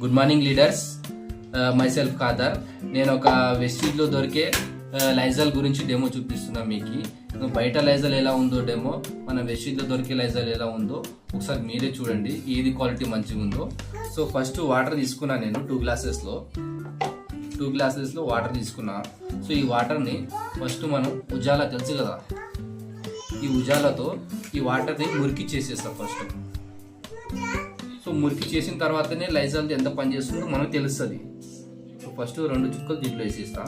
Good morning leaders my self Khader నేను ఒక వెస్టీజ్లో దొరికే uh, లైజాల్ గురించి డెమో చూపిస్తున్నాను మీకు. బయట లైజాల్ ఎలా ఉందో డెమో మన వెస్టీజ్లో దొరికే లైజాల్ ఎలా ఉందో ఒకసారి మీరే చూడండి. ఏది క్వాలిటీ మంచిగా ఉందో. సో ఫస్ట్ వాటర్ తీసుకున్నాను నేను టూ గ్లాసెస్లో టూ గ్లాసెస్లో వాటర్ తీసుకున్నా. సో ఈ వాటర్ని ఫస్ట్ మనం ఉజాలా తెలుసు కదా? ఈ ఉజాలతో ఈ వాటర్ని మురికి చేసేస్తాం ఫస్ట్ సో మురికి చేసిన తర్వాతనే లైజాల్ది ఎంత పని చేస్తుందో మనకు తెలుస్తుంది. సో ఫస్ట్ రెండు చుక్కలు దీంట్లో వేసేస్తా.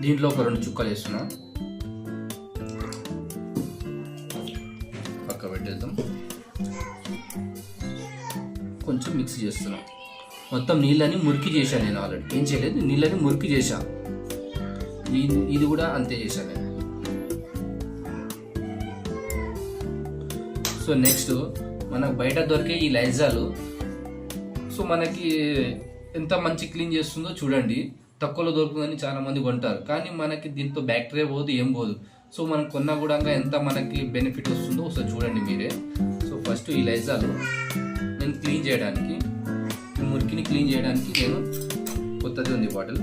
దీంట్లో ఒక రెండు చుక్కలు వేస్తున్నా. పక్క పెట్టేద్దాం. కొంచెం మిక్స్ చేస్తున్నా. మొత్తం నీళ్ళని మురికి చేశాను నేను ఆల్రెడీ. ఏం చేయలేదు నీళ్ళని మురికి చేశాను ఇది ఇది కూడా అంతే చేశాను నేను. సో నెక్స్ట్ మనకు బయట దొరికే ఈ లైజాలు. సో మనకి ఎంత మంచి క్లీన్ చేస్తుందో చూడండి. తక్కువలో దొరుకుతుందని చాలామంది కొంటారు. కానీ మనకి దీంతో బ్యాక్టీరియా పోదు ఏం పోదు. సో మనం కొన్నా కూడా ఎంత మనకి బెనిఫిట్ వస్తుందో ఒకసారి చూడండి మీరే. సో ఫస్ట్ ఈ లైజాలు నేను క్లీన్ చేయడానికి మురికిని క్లీన్ చేయడానికి నేను కొత్తది ఉంది బాటిల్.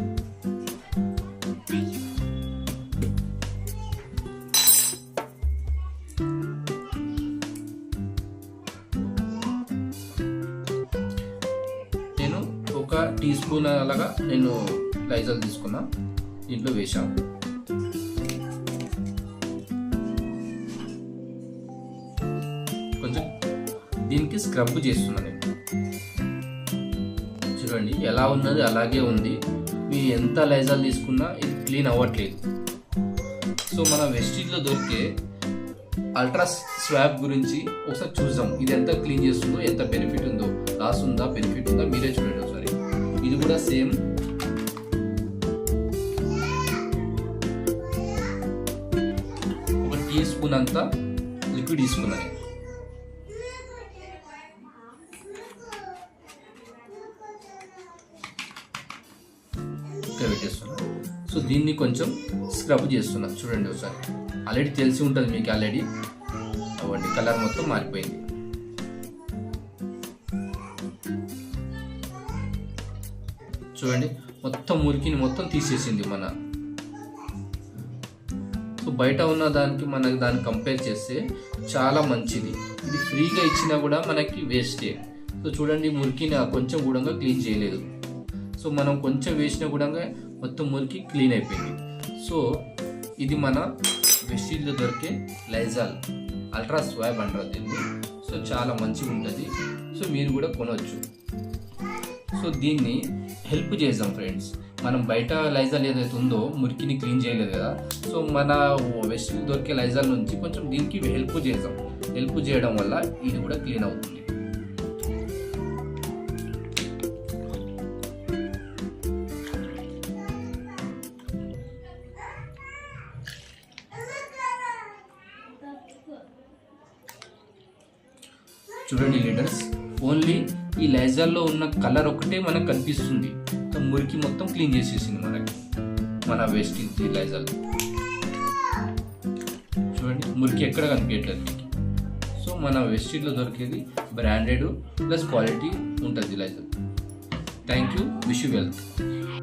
ఒక టీ స్పూన్ అలాగా నేను లైజాల్ తీసుకున్నా దీంట్లో వేసాం కొంచెం దీనికి స్క్రబ్ చేస్తున్నా నేను. చూడండి ఎలా ఉన్నది అలాగే ఉంది. మీరు ఎంత లైజాల్ తీసుకున్నా ఇది క్లీన్ అవ్వట్లేదు. సో మన వెస్టీజ్లో దొరికే అల్ట్రా స్వాబ్ గురించి ఒకసారి చూద్దాం. ఇది ఎంత క్లీన్ చేస్తుందో ఎంత బెనిఫిట్ ఉందో. లాస్ ఉందా బెనిఫిట్ ఉందా మీరే చూడండి ఒకసారి. ఇది కూడా సేమ్. ఒక టీ స్పూన్ అంతా లిక్విడ్ తీసుకున్నాను. నేను పెట్టేస్తున్నా. సో దీన్ని కొంచెం స్క్రబ్ చేస్తున్నా. చూడండి ఒకసారి. ఆల్రెడీ తెలిసి ఉంటుంది మీకు ఆల్రెడీ అవ్వండి కలర్ మొత్తం మారిపోయింది. చూడండి. మొత్తం మురికిని మొత్తం తీసేసింది మన. సో బయట ఉన్న దానికి మనకి దాన్ని కంపేర్ చేస్తే చాలా మంచిది. ఇది ఫ్రీగా ఇచ్చినా కూడా మనకి వేస్టే సో చూడండి మురికిని కొంచెం కూడా క్లీన్ చేయలేదు. సో మనం కొంచెం వేసినా కూడా మొత్తం మురికి క్లీన్ అయిపోయింది. సో ఇది మన వెస్టీల్లో దొరికే లైజాల్ అల్ట్రా స్వాబ్ అంటారు దీన్ని. సో చాలా మంచిగా ఉంటుంది సో మీరు కూడా కొనవచ్చు సో దీన్ని హెల్ప్ చేద్దాం ఫ్రెండ్స్ మనం బయట లైజాల్ ఏదైతే ఉందో మురికిని క్లీన్ చేయలేదు కదా సో మన వెస్ట్ దొరికే లైజాల్ నుంచి కొంచెం దీనికి హెల్ప్ చేద్దాం. హెల్ప్ చేయడం వల్ల ఇది కూడా క్లీన్ అవుతుంది. చూడండి లీడర్స్ ఓన్లీ ఈ లైజాల్లో ఉన్న కలర్ ఒకటే మనకు కనిపిస్తుంది. మురికి మొత్తం క్లీన్ చేసేసింది మనకి. మన వేస్ట్ ఈ లైజాల్ చూడండి మురికి ఎక్కడ కనిపించట్లేదు మీకు. సో మన వెస్టీలో దొరికేది బ్రాండెడ్ ప్లస్ క్వాలిటీ ఉంటుంది Lizol thank you wish you wealth